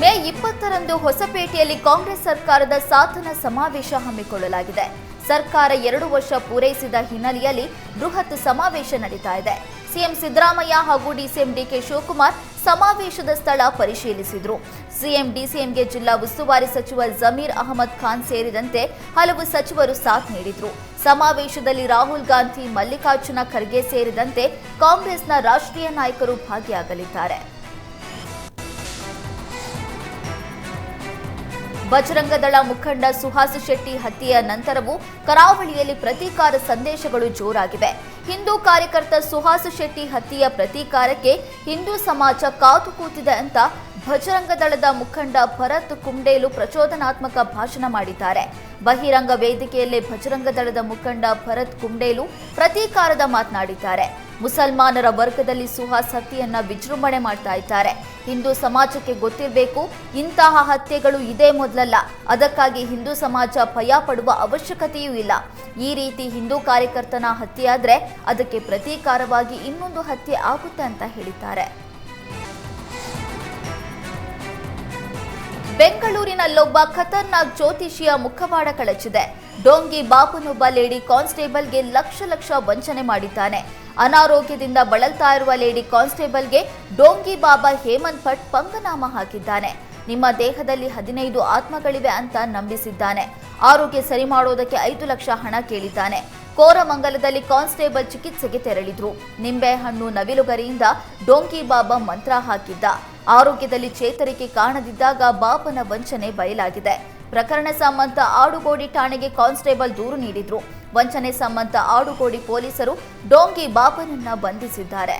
ಮೇ ಇಪ್ಪತ್ತರಂದು ಹೊಸಪೇಟೆಯಲ್ಲಿ ಕಾಂಗ್ರೆಸ್ ಸರ್ಕಾರದ ಸಾಧನ ಸಮಾವೇಶ ಹಮ್ಮಿಕೊಳ್ಳಲಾಗಿದೆ. ಸರ್ಕಾರ ಎರಡು ವರ್ಷ ಪೂರೈಸಿದ ಹಿನ್ನೆಲೆಯಲ್ಲಿ ಬೃಹತ್ ಸಮಾವೇಶ ನಡೀತಾ ಇದೆ. ಸಿಎಂ ಸಿದ್ದರಾಮಯ್ಯ ಹಾಗೂ ಡಿಸಿಎಂ ಡಿಕೆ ಶಿವಕುಮಾರ್ ಸಮಾವೇಶದ ಸ್ಥಳ ಪರಿಶೀಲಿಸಿದರು. ಸಿಎಂ ಡಿಸಿಎಂಗೆ ಜಿಲ್ಲಾ ಉಸ್ತುವಾರಿ ಸಚಿವ ಜಮೀರ್ ಅಹಮದ್ ಖಾನ್ ಸೇರಿದಂತೆ ಹಲವು ಸಚಿವರು ಸಾಥ್ ನೀಡಿದರು. ಸಮಾವೇಶದಲ್ಲಿ ರಾಹುಲ್ ಗಾಂಧಿ, ಮಲ್ಲಿಕಾರ್ಜುನ ಖರ್ಗೆ ಸೇರಿದಂತೆ ಕಾಂಗ್ರೆಸ್ನ ರಾಷ್ಟ್ರೀಯ ನಾಯಕರು ಭಾಗಿಯಾಗಲಿದ್ದಾರೆ. ಬಜರಂಗದಳ ಮುಖಂಡ ಸುಹಾಸ್ ಶೆಟ್ಟಿ ಹತ್ಯೆಯ ನಂತರವೂ ಕರಾವಳಿಯಲ್ಲಿ ಪ್ರತೀಕಾರ ಸಂದೇಶಗಳು ಜೋರಾಗಿವೆ. ಹಿಂದೂ ಕಾರ್ಯಕರ್ತ ಸುಹಾಸ್ ಶೆಟ್ಟಿ ಹತ್ಯೆಯ ಪ್ರತೀಕಾರಕ್ಕೆ ಹಿಂದೂ ಸಮಾಜ ಕಾತು ಕೂತಿದೆ ಅಂತ ಬಜರಂಗ ದಳದ ಮುಖಂಡ ಭರತ್ ಕುಂಡೇಲು ಪ್ರಚೋದನಾತ್ಮಕ ಭಾಷಣ ಮಾಡಿದ್ದಾರೆ. ಬಹಿರಂಗ ವೇದಿಕೆಯಲ್ಲೇ ಬಜರಂಗ ದಳದ ಮುಖಂಡ ಭರತ್ ಕುಂಡೇಲು ಪ್ರತೀಕಾರದ ಮಾತನಾಡಿದ್ದಾರೆ. ಮುಸಲ್ಮಾನರ ವರ್ಗದಲ್ಲಿ ಸುಹಾಸ್ ಹತ್ಯೆಯನ್ನ ವಿಜೃಂಭಣೆ ಮಾಡ್ತಾ ಇದ್ದಾರೆ. ಹಿಂದೂ ಸಮಾಜಕ್ಕೆ ಗೊತ್ತಿರಬೇಕು, ಇಂತಹ ಹತ್ಯೆಗಳು ಇದೇ ಮೊದಲಲ್ಲ. ಅದಕ್ಕಾಗಿ ಹಿಂದೂ ಸಮಾಜ ಭಯ ಪಡುವ ಅವಶ್ಯಕತೆಯೂ ಇಲ್ಲ. ಈ ರೀತಿ ಹಿಂದೂ ಕಾರ್ಯಕರ್ತನ ಹತ್ಯೆಯಾದ್ರೆ ಅದಕ್ಕೆ ಪ್ರತೀಕಾರವಾಗಿ ಇನ್ನೊಂದು ಹತ್ಯೆ ಆಗುತ್ತೆ ಅಂತ ಹೇಳಿದ್ದಾರೆ. ಬೆಂಗಳೂರಿನಲ್ಲೊಬ್ಬ ಖತರ್ನಾಕ್ ಜ್ಯೋತಿಷಿಯ ಮುಖವಾಡ ಕಳಚಿದೆ. ಡೋಂಗಿ ಬಾಪುನೊಬ್ಬ ಲೇಡಿ ಕಾನ್ಸ್ಟೇಬಲ್ಗೆ ಲಕ್ಷ ಲಕ್ಷ ವಂಚನೆ ಮಾಡಿದ್ದಾನೆ. ಅನಾರೋಗ್ಯದಿಂದ ಬಳಲ್ತಾ ಇರುವ ಲೇಡಿ ಕಾನ್ಸ್ಟೇಬಲ್ಗೆ ಡೋಂಗಿ ಬಾಬಾ ಹೇಮಂತ್ ಭಟ್ ಪಂಗನಾಮ ಹಾಕಿದ್ದಾನೆ. ನಿಮ್ಮ ದೇಹದಲ್ಲಿ ಹದಿನೈದು ಆತ್ಮಗಳಿವೆ ಅಂತ ನಂಬಿಸಿದ್ದಾನೆ. ಆರೋಗ್ಯ ಸರಿ ಮಾಡೋದಕ್ಕೆ ಐದು ಲಕ್ಷ ಹಣ ಕೇಳಿದ್ದಾನೆ. ಕೋರಮಂಗಲದಲ್ಲಿ ಕಾನ್ಸ್ಟೇಬಲ್ ಚಿಕಿತ್ಸೆಗೆ ತೆರಳಿದ್ರು. ನಿಂಬೆಹಣ್ಣು ನವಿಲುಗರಿಯಿಂದ ಡೋಂಗಿ ಬಾಬಾ ಮಂತ್ರ ಹಾಕಿದ್ದ. ಆರೋಗ್ಯದಲ್ಲಿ ಚೇತರಿಕೆ ಕಾಣದಿದ್ದಾಗ ಬಾಪನ ವಂಚನೆ ಬಯಲಾಗಿದೆ. ಪ್ರಕರಣ ಸಂಬಂಧ ಆಡುಗೋಡಿ ಠಾಣೆಗೆ ಕಾನ್ಸ್ಟೇಬಲ್ ದೂರು ನೀಡಿದ್ರು. ವಂಚನೆ ಸಂಬಂಧ ಆಡುಗೋಡಿ ಪೊಲೀಸರು ಡೋಂಗಿ ಬಾಪನನ್ನ ಬಂಧಿಸಿದ್ದಾರೆ.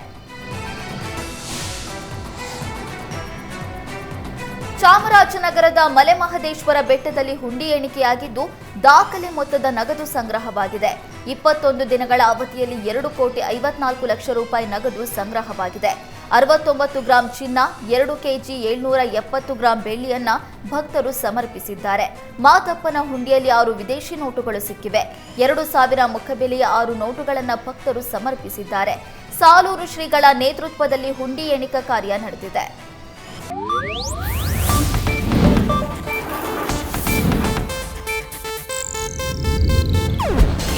ಚಾಮರಾಜನಗರದ ಮಲೆಮಹದೇಶ್ವರ ಬೆಟ್ಟದಲ್ಲಿ ಹುಂಡಿ ಎಣಿಕೆಯಾಗಿದ್ದು, ದಾಖಲೆ ಮೊತ್ತದ ನಗದು ಸಂಗ್ರಹವಾಗಿದೆ. ಇಪ್ಪತ್ತೊಂದು ದಿನಗಳ ಅವಧಿಯಲ್ಲಿ ಎರಡು ಕೋಟಿ ಐವತ್ನಾಲ್ಕು ಲಕ್ಷ ರೂಪಾಯಿ ನಗದು ಸಂಗ್ರಹವಾಗಿದೆ. ಅರವತ್ತೊಂಬತ್ತು ಗ್ರಾಂ ಚಿನ್ನ, ಎರಡು ಕೆಜಿ ಏಳ್ನೂರ ಎಪ್ಪತ್ತು ಗ್ರಾಂ ಬೆಳ್ಳಿಯನ್ನ ಭಕ್ತರು ಸಮರ್ಪಿಸಿದ್ದಾರೆ. ಮಾತಪ್ಪನ ಹುಂಡಿಯಲ್ಲಿ ಆರು ವಿದೇಶಿ ನೋಟುಗಳು ಸಿಕ್ಕಿವೆ. ಎರಡು ಸಾವಿರ ಮುಖಬೆಲೆಯ ಆರು ನೋಟುಗಳನ್ನು ಭಕ್ತರು ಸಮರ್ಪಿಸಿದ್ದಾರೆ. ಸಾಲೂರು ಶ್ರೀಗಳ ನೇತೃತ್ವದಲ್ಲಿ ಹುಂಡಿ ಎಣಿಕಾ ಕಾರ್ಯ ನಡೆದಿದೆ.